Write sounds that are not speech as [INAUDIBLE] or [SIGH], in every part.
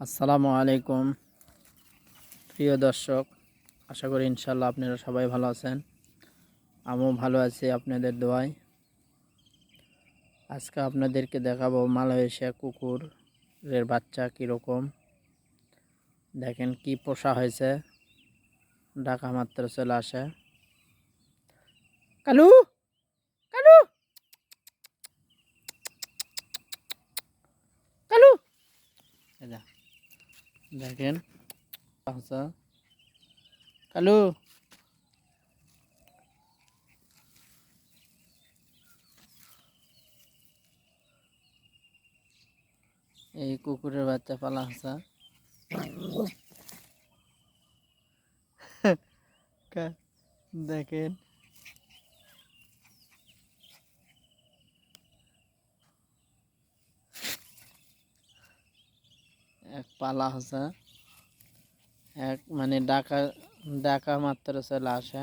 আসসালামু আলাইকুম। প্রিয় দর্শক, আশা করি ইনশাল্লাহ আপনারা সবাই ভালো আছেন। আমিও ভালো আছি আপনাদের দোয়ায়। আজকে আপনাদেরকে দেখাবো মালয়েশিয়া কুকুরের বাচ্চা কীরকম। দেখেন কি পোষা হয়েছে। ডাকা মাত্র চলে আসে। কালু কালু কালু এটা দেখেন আচ্ছা। কালু। এই কুকুরের বাচ্চা পালা [LAUGHS] হাসা দেখেন। এক পালা হাসা। এক মানে ডাকা ডাকা মাত্র চলে আসে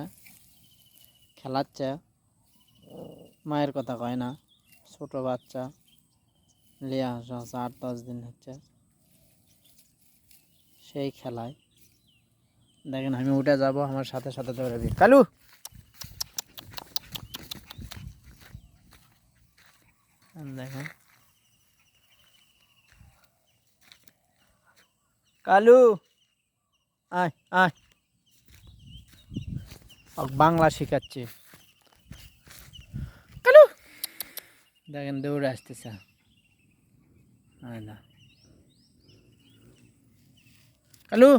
খেলাচ্ছে। মায়ের কথা কয় না, ছোট বাচ্চা লিয়ে আসা হচ্ছে আট দশ দিন হচ্ছে। সেই খেলায়। দেখেন আমি উঠে যাব, আমার সাথে সাথে দৌড়াবি কালু! দেখেন। কালু আয় আয় ওক বাংলা শেখাচ্ছি কালু দেখেন দৌড়ে আসতেছে আয় না কালু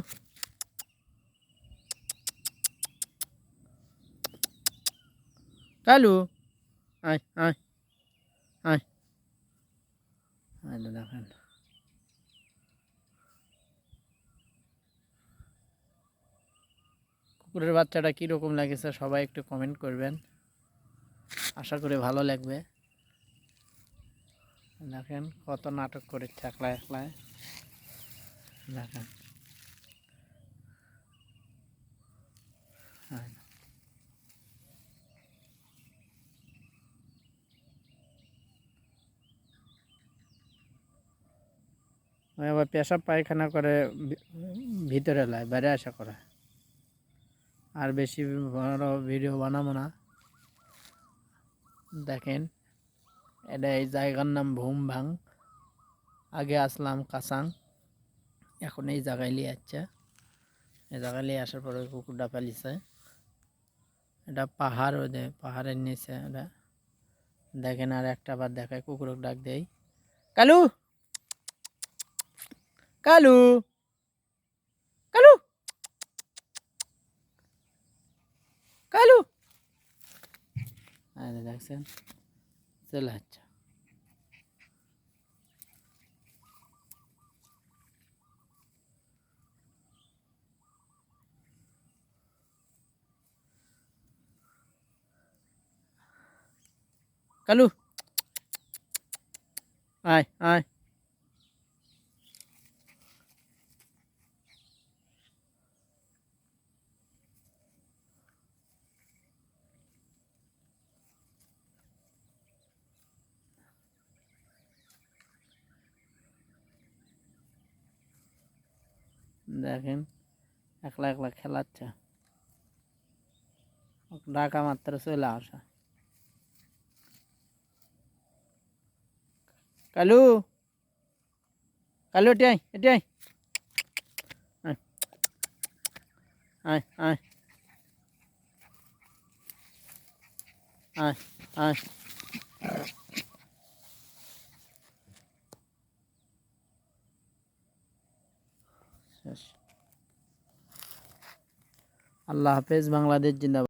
কালু আয় আয় আয় আয় না দেখেন কুকুরের বাচ্চাটা কীরকম লাগেছে সবাই একটু কমেন্ট করবেন। আশা করি ভালো লাগবে। দেখেন কত নাটক করেছে একলা একলায় দেখেন। হ্যাঁ। আবার পেশাব পায়খানা করে ভিতরে লায় বাইরে আসা করে। আর বেশি বড় ভিডিও বানাবো না। দেখেন, এটা এই জায়গার নাম ভুম ভাং আগে আসলাম কাসাং, এখন এই জায়গায় নিয়ে যাচ্ছে এই জায়গায় নিয়ে আসার পরে কুকুরটা পালিছে এটা পাহাড় দে- পাহাড়ের নিচে এটা। দেখেন আর একটা বার দেখায় কুকুরক ডাক দেয় কালু! কালু কালু আরে দেখছেন চলে যাচ্ছে কালু আয় আয় দেখেন, একলা একলা খেলাচ্ছে। ডাকা মাত্র চলে আসা। কালু কালু, এটি আয় এটি আয়। আয় আয় আয়। আয় আয়। শেষ আল্লাহ হাফেজ বাংলাদেশ জিন্দাবাদ।